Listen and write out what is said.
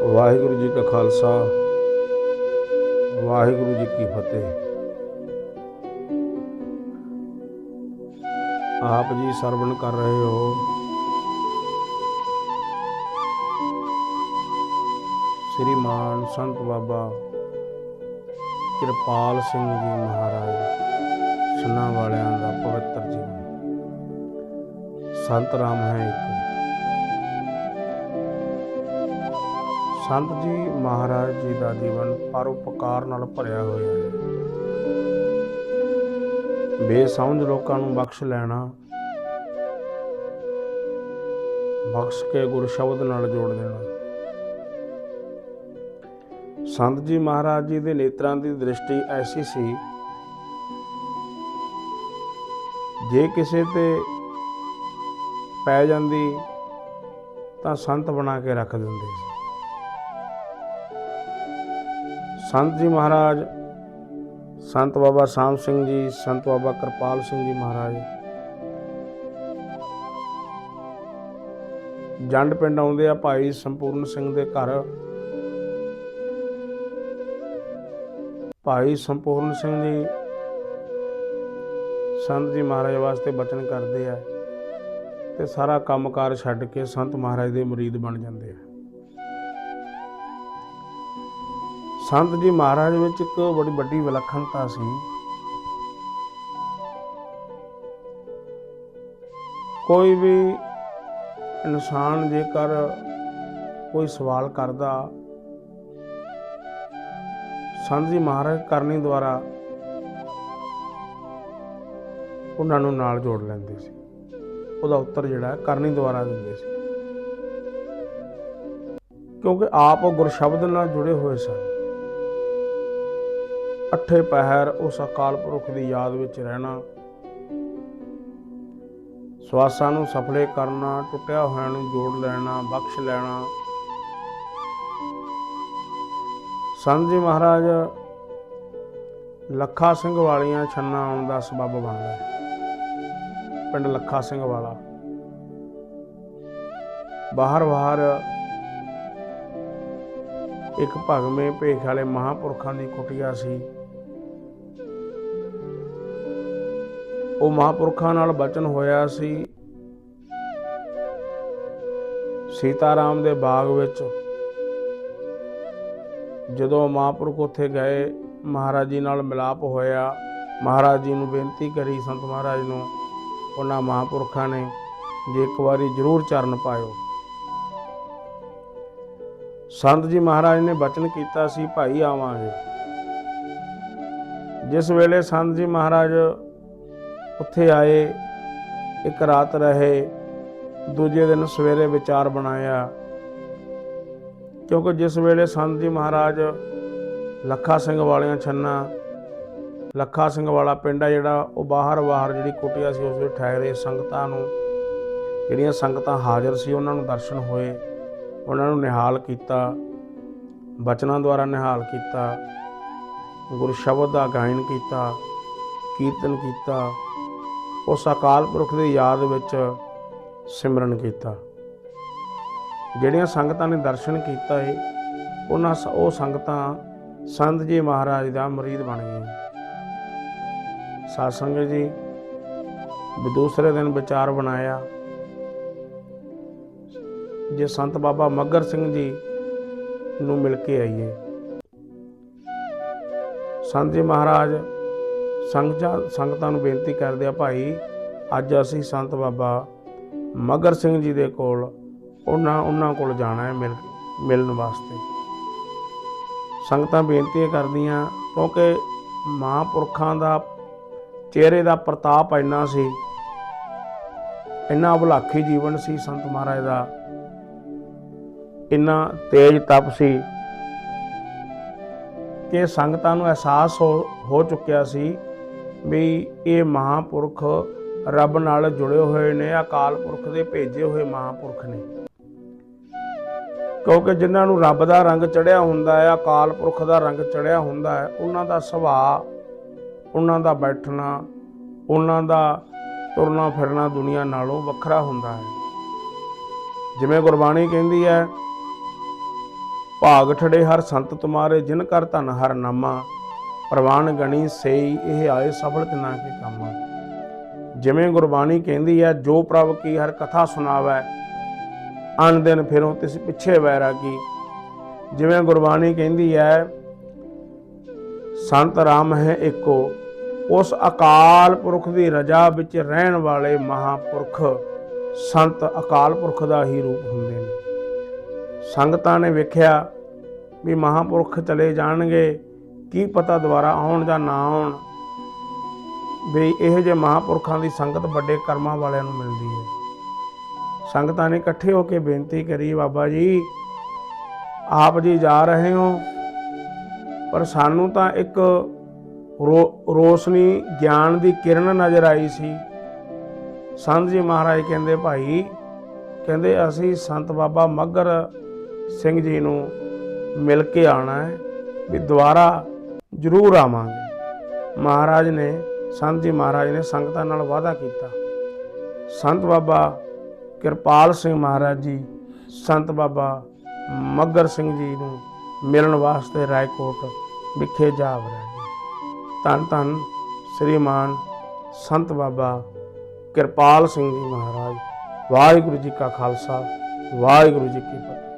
ਵਾਹਿਗੁਰੂ ਜੀ ਕਾ ਖਾਲਸਾ, ਵਾਹਿਗੁਰੂ ਜੀ ਕੀ ਫਤਿਹ। ਆਪ ਜੀ ਸਰਵਣ ਕਰ ਰਹੇ ਹੋ। ਸ੍ਰੀਮਾਨ ਸੰਤ ਬਾਬਾ ਕਿਰਪਾਲ ਸਿੰਘ ਜੀ ਮਹਾਰਾਜ ਸੁਨਾ ਵਾਲਿਆਂ ਦਾ ਪਵਿੱਤਰ ਜੀਵਨ। ਸੰਤ ਰਾਮ ਹੈ ਇੱਕ। ਸੰਤ ਜੀ ਮਹਾਰਾਜ ਜੀ ਦਾ ਜੀਵਨ ਪਰਉਪਕਾਰ ਨਾਲ ਭਰਿਆ ਹੋਇਆ ਹੈ। ਬੇਸਮਝ ਲੋਕਾਂ ਨੂੰ ਬਖਸ਼ ਲੈਣਾ, ਬਖਸ਼ ਕੇ ਗੁਰ ਸ਼ਬਦ ਨਾਲ ਜੋੜ ਦੇਣਾ। ਸੰਤ ਜੀ ਮਹਾਰਾਜ ਜੀ ਦੇ ਨੇਤਰਾਂ ਦੀ ਦ੍ਰਿਸ਼ਟੀ ਐਸੀ ਸੀ, ਜੇ ਕਿਸੇ ਤੇ ਪੈ ਜਾਂਦੀ ਤਾਂ ਸੰਤ ਬਣਾ ਕੇ ਰੱਖ ਦਿੰਦੇ ਸੀ। ਸੰਤ ਜੀ ਮਹਾਰਾਜ, ਸੰਤ ਬਾਬਾ ਸ਼ਾਮ ਸਿੰਘ ਜੀ, ਸੰਤ ਬਾਬਾ ਕਿਰਪਾਲ ਸਿੰਘ ਜੀ ਮਹਾਰਾਜ। ਜੰਡ ਪਿੰਡ ਆਉਂਦੇ ਆ ਭਾਈ ਸੰਪੂਰਨ ਸਿੰਘ ਦੇ ਘਰ। ਭਾਈ ਸੰਪੂਰਨ ਸਿੰਘ ਜੀ ਸੰਤ ਜੀ ਮਹਾਰਾਜ ਵਾਸਤੇ ਬਚਨ ਕਰਦੇ ਆ ਤੇ ਸਾਰਾ ਕੰਮਕਾਰ ਛੱਡ ਕੇ ਸੰਤ ਮਹਾਰਾਜ ਦੇ ਮੁਰੀਦ ਬਣ ਜਾਂਦੇ ਆ। ਸੰਤ ਜੀ ਮਹਾਰਾਜ ਵਿੱਚ ਇੱਕ ਬੜੀ ਵੱਡੀ ਵਿਲੱਖਣਤਾ ਸੀ। ਕੋਈ ਵੀ ਇਨਸਾਨ ਜੇਕਰ ਕੋਈ ਸਵਾਲ ਕਰਦਾ, ਸੰਤ ਜੀ ਮਹਾਰਾਜ ਕਰਨੀ ਦੁਆਰਾ ਉਹਨਾਂ ਨੂੰ ਨਾਲ ਜੋੜ ਲੈਂਦੇ ਸੀ। ਉਹਦਾ ਉੱਤਰ ਜਿਹੜਾ ਕਰਨੀ ਦੁਆਰਾ ਦਿੰਦੇ ਸੀ। ਕਿਉਂਕਿ ਆਪ ਗੁਰਸ਼ਬਦ ਨਾਲ ਜੁੜੇ ਹੋਏ ਸਨ। ਅੱਠੇ ਪਹਿਰ ਉਸ ਅਕਾਲ ਪੁਰਖ ਦੀ ਯਾਦ ਵਿੱਚ ਰਹਿਣਾ। ਸਵਾਸਾਂ ਨੂੰ ਸਫਲੇ ਕਰਨਾ, ਟੁੱਟਿਆ ਹੋਇਆ ਨੂੰ ਜੋੜ ਲੈਣਾ, ਬਖਸ਼ ਲੈਣਾ। ਸੰਤ ਜੀ ਮਹਾਰਾਜ, ਲੱਖਾ ਸਿੰਘ ਵਾਲੀਆਂ ਛੰਨਾ ਆਉਣ ਦਾ ਸਬਬ ਬਣ ਗਿਆ ਪਿੰਡ ਲੱਖਾ ਸਿੰਘ ਵਾਲਾ। ਬਾਹਰ ਬਾਹਰ ਇੱਕ ਭਗਵੇਂ ਭੇਖ ਵਾਲੇ ਮਹਾਪੁਰਖਾਂ ਦੀ ਕੁਟਿਆ ਸੀ। ਉਹ ਮਹਾਪੁਰਖਾਂ ਨਾਲ ਬਚਨ ਹੋਇਆ ਸੀ। ਸੀਤਾਰਾਮ ਦੇ ਬਾਗ ਵਿੱਚ ਜਦੋਂ ਮਹਾਪੁਰਖ ਉੱਥੇ ਗਏ, ਮਹਾਰਾਜ ਜੀ ਨਾਲ ਮਿਲਾਪ ਹੋਇਆ। ਮਹਾਰਾਜ ਜੀ ਨੂੰ ਬੇਨਤੀ ਕਰੀ ਸੰਤ ਮਹਾਰਾਜ ਨੂੰ, ਉਹਨਾਂ ਮਹਾਪੁਰਖਾਂ ਨੇ ਜੇ ਇੱਕ ਵਾਰੀ ਜ਼ਰੂਰ ਚਰਨ ਪਾਇਓ। ਸੰਤ ਜੀ ਮਹਾਰਾਜ ਨੇ ਬਚਨ ਕੀਤਾ ਸੀ, ਭਾਈ ਆਵਾਂਗੇ। ਜਿਸ ਵੇਲੇ ਸੰਤ ਜੀ ਮਹਾਰਾਜ ਉੱਥੇ ਆਏ, ਇੱਕ ਰਾਤ ਰਹੇ, ਦੂਜੇ ਦਿਨ ਸਵੇਰੇ ਵਿਚਾਰ ਬਣਾਇਆ। ਕਿਉਂਕਿ ਜਿਸ ਵੇਲੇ ਸੰਤ ਜੀ ਮਹਾਰਾਜ ਲੱਖਾ ਸਿੰਘ ਵਾਲਿਆਂ ਛੰਨਾ, ਲੱਖਾ ਸਿੰਘ ਵਾਲਾ ਪਿੰਡ ਆ ਜਿਹੜਾ, ਉਹ ਬਾਹਰ ਬਾਹਰ ਜਿਹੜੀ ਕੁਟਿਆ ਸੀ, ਉਸ ਵਿੱਚ ਠਹਿਰੇ ਸੰਗਤਾਂ ਨੂੰ। ਜਿਹੜੀਆਂ ਸੰਗਤਾਂ ਹਾਜ਼ਰ ਸੀ, ਉਹਨਾਂ ਨੂੰ ਦਰਸ਼ਨ ਹੋਏ, ਉਹਨਾਂ ਨੂੰ ਨਿਹਾਲ ਕੀਤਾ, ਬਚਨਾਂ ਦੁਆਰਾ ਨਿਹਾਲ ਕੀਤਾ ਗੁਰ ਸ਼ਬਦ ਦਾ ਗਾਇਨ ਕੀਤਾ, ਕੀਰਤਨ ਕੀਤਾ। ਉਸ ਅਕਾਲ ਪੁਰਖ ਦੀ ਯਾਦ ਵਿੱਚ ਸਿਮਰਨ ਕੀਤਾ। ਜਿਹੜੀਆਂ ਸੰਗਤਾਂ ਨੇ ਦਰਸ਼ਨ ਕੀਤਾ ਹੈ ਉਹਨਾਂ ਸ- ਉਹ ਸੰਗਤਾਂ ਸੰਤ ਜੀ ਮਹਾਰਾਜ ਦਾ ਮਰੀਦ ਬਣ ਗਈਆਂ। ਸਾਧ ਸੰਗਤ ਜੀ ਦੂਸਰੇ ਦਿਨ ਵਿਚਾਰ ਬਣਾਇਆ। ਜੇ ਸੰਤ ਬਾਬਾ ਮੱਗਰ ਸਿੰਘ ਜੀ ਨੂੰ ਮਿਲ ਕੇ ਆਈਏ। ਸੰਤ ਜੀ ਮਹਾਰਾਜ ਸੰਗਤਾਂ ਸੰਗਤਾਂ ਨੂੰ ਬੇਨਤੀ ਕਰਦੇ ਆ ਭਾਈ, ਅੱਜ ਅਸੀਂ ਸੰਤ ਬਾਬਾ ਮਗਰ ਸਿੰਘ ਜੀ ਦੇ ਕੋਲ ਉਹਨਾਂ ਉਹਨਾਂ ਕੋਲ ਜਾਣਾ ਹੈ ਮਿਲ, ਮਿਲਣ ਵਾਸਤੇ। ਸੰਗਤਾਂ ਬੇਨਤੀ ਕਰਦੀਆਂ, ਕਿਉਂਕਿ ਮਹਾਂਪੁਰਖਾਂ ਦਾ ਚਿਹਰੇ ਦਾ ਪ੍ਰਤਾਪ ਇੰਨਾ ਸੀ, ਇੰਨਾ ਅਭਲਾਖੀ ਜੀਵਨ ਸੀ ਸੰਤ ਮਹਾਰਾਜ ਦਾ, ਇੰਨਾ ਤੇਜ ਤਪ ਸੀ ਕਿ ਸੰਗਤਾਂ ਨੂੰ ਅਹਿਸਾਸ ਹੋ ਹੋ ਚੁੱਕਿਆ ਸੀ ਵੀ ਇਹ ਮਹਾਪੁਰਖ ਰੱਬ ਨਾਲ ਜੁੜੇ ਹੋਏ ਨੇ ਅਕਾਲ ਪੁਰਖ ਦੇ ਭੇਜੇ ਹੋਏ ਮਹਾਪੁਰਖ ਨੇ। ਕਿਉਂਕਿ ਜਿਨ੍ਹਾਂ ਨੂੰ ਰੱਬ ਦਾ ਰੰਗ ਚੜਿਆ ਹੁੰਦਾ ਹੈ, ਅਕਾਲ ਪੁਰਖ ਦਾ ਰੰਗ ਚੜਿਆ ਹੁੰਦਾ ਹੈ, ਉਹਨਾਂ ਦਾ ਸੁਭਾਅ, ਉਹਨਾਂ ਦਾ ਬੈਠਣਾ, ਉਹਨਾਂ ਦਾ ਤੁਰਨਾ ਫਿਰਨਾ ਦੁਨੀਆ ਨਾਲੋਂ ਵੱਖਰਾ ਹੁੰਦਾ ਹੈ। ਜਿਵੇਂ ਗੁਰਬਾਣੀ ਕਹਿੰਦੀ ਹੈ, ਭਾਗ ਠੜੇ ਹਰ ਸੰਤ ਤੁਮਾਰੇ, ਜਿਨ ਕਰ ਧਨ ਹਰ ਨਾਮਾ ਪ੍ਰਵਾਨ ਗਣੀ ਸਈ, ਇਹ ਆਏ ਸਫਲ ਤਿਨਾ ਕੇ ਕਾਮਾ। ਜਿਵੇਂ ਗੁਰਬਾਣੀ ਕਹਿੰਦੀ ਹੈ, ਜੋ ਪ੍ਰਭ ਕੀ ਹਰ ਕਥਾ ਸੁਣਾਵੈ ਅਨ ਦਿਨ ਫਿਰੋਂ ਤਿਸ ਪਿੱਛੇ ਵੈਰਾਗੀ। ਜਿਵੇਂ ਗੁਰਬਾਣੀ ਕਹਿੰਦੀ ਹੈ, ਸੰਤ ਰਾਮ ਹੈ ਇੱਕੋ ਉਸ ਅਕਾਲ ਪੁਰਖ ਦੀ ਰਜਾ ਵਿੱਚ ਰਹਿਣ ਵਾਲੇ ਮਹਾਪੁਰਖ ਸੰਤ ਅਕਾਲ ਪੁਰਖ ਦਾ ਹੀ ਰੂਪ ਹੁੰਦੇ ਨੇ। ਸੰਗਤਾਂ ਨੇ ਵੇਖਿਆ ਵੀ ਮਹਾਪੁਰਖ ਚਲੇ ਜਾਣਗੇ ਕੀ ਪਤਾ ਦੁਬਾਰਾ ਆਉਣ ਜਾਂ ਨਾ ਆਉਣ ਵੀ ਇਹੋ ਜਿਹੇ ਮਹਾਪੁਰਖਾਂ ਦੀ ਸੰਗਤ ਵੱਡੇ ਕਰਮਾਂ ਵਾਲਿਆਂ ਨੂੰ ਮਿਲਦੀ ਹੈ। ਸੰਗਤਾਂ ਨੇ ਇਕੱਠੇ ਹੋ ਕੇ ਬੇਨਤੀ ਕਰੀ, ਬਾਬਾ ਜੀ, ਆਪ ਜੀ ਜਾ ਰਹੇ ਹੋ, ਪਰ ਸਾਨੂੰ ਤਾਂ ਇੱਕ ਰੋ- ਰੋਸ਼ਨੀ, ਗਿਆਨ ਦੀ ਕਿਰਨ ਨਜ਼ਰ ਆਈ ਸੀ। ਸੰਤ ਜੀ ਮਹਾਰਾਜ ਕਹਿੰਦੇ, ਭਾਈ, ਕਹਿੰਦੇ ਅਸੀਂ ਸੰਤ ਬਾਬਾ ਮੱਗਰ ਸਿੰਘ ਜੀ ਨੂੰ ਮਿਲ ਕੇ ਆਣਾ ਹੈ, ਵੀ ਦੁਬਾਰਾ ਜ਼ਰੂਰ ਆਵਾਂਗੇ। ਮਹਾਰਾਜ ਨੇ, ਸੰਤ ਜੀ ਮਹਾਰਾਜ ਨੇ ਸੰਗਤਾਂ ਨਾਲ ਵਾਅਦਾ ਕੀਤਾ। ਸੰਤ ਬਾਬਾ ਕਿਰਪਾਲ ਸਿੰਘ ਮਹਾਰਾਜ ਜੀ, ਸੰਤ ਬਾਬਾ ਮੱਗਰ ਸਿੰਘ ਜੀ ਨੂੰ ਮਿਲਣ ਵਾਸਤੇ ਰਾਏਕੋਟ ਵਿਖੇ ਜਾ ਵੜਿਆ ਧੰਨ ਧੰਨ ਸ੍ਰੀਮਾਨ ਸੰਤ ਬਾਬਾ ਕਿਰਪਾਲ ਸਿੰਘ ਜੀ ਮਹਾਰਾਜ। ਵਾਹਿਗੁਰੂ ਜੀ ਕਾ ਖਾਲਸਾ, ਵਾਹਿਗੁਰੂ ਜੀ ਕੀ ਫਤਿਹ।